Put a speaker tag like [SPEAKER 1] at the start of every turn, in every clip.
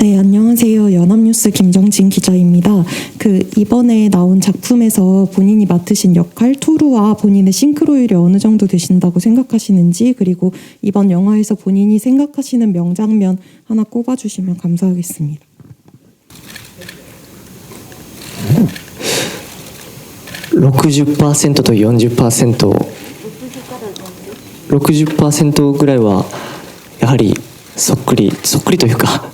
[SPEAKER 1] 네, 안녕하세요. 연합뉴스 김정진 기자입니다. 그 이번에 나온 작품에서 본인이 맡으신 역할 토르와 본인의 싱크로율이 어느 정도 되신다고 생각하시는지 그리고 이번 영화에서 본인이 생각하시는 명장면 하나 꼽아주시면
[SPEAKER 2] 감사하겠습니다.60%と40% 60%ぐらいはやはりそっくりそっくりというか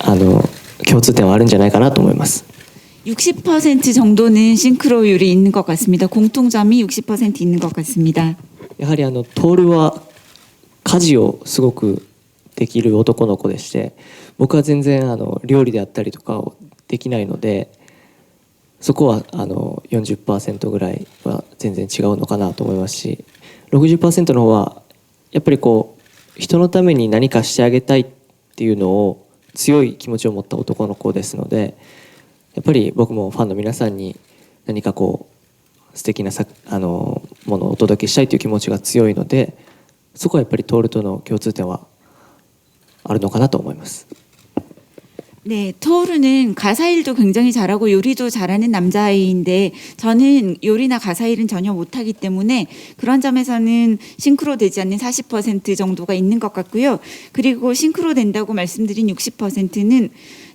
[SPEAKER 2] あの共通点はあるんじゃないかなと思います
[SPEAKER 3] 60% 정도는 싱크로율이 있는 것 같습니다. 공통점이 60% 있는 것 같습니다.
[SPEAKER 2] やはりあのトールは家事をすごくできる男の子でして僕は全然あの料理であったりとかをできないのでそこはあの40%ぐらいは全然違うのかなと思いますし60%の方はやっぱりこう人のために何かしてあげたいっていうのを 強い気持ちを持った男の子ですのでやっぱり僕もファンの皆さんに何かこう素敵なさあのものをお届けしたいという気持ちが強いのでそこはやっぱり徹との共通点はあるのかなと思います。
[SPEAKER 3] 네, 토르는 가사 일도 굉장히 잘하고 요리도 잘하는 남자아이인데 저는 요리나 가사 일은 전혀 못하기 때문에 그런 점에서는 싱크로 되지 않는 40% 정도가 있는 것 같고요. 그리고 싱크로 된다고 말씀드린 60%는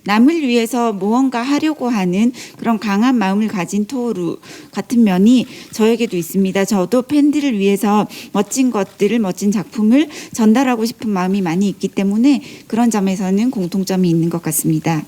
[SPEAKER 3] 남을 위해서 무언가 하려고 하는 그런 강한 마음을 가진 토르 같은 면이 저에게도 있습니다. 저도 팬들을 위해서 멋진 것들을 멋진 작품을 전달하고 싶은 마음이 많이 있기 때문에 그런 점에서는 공통점이 있는 것 같습니다.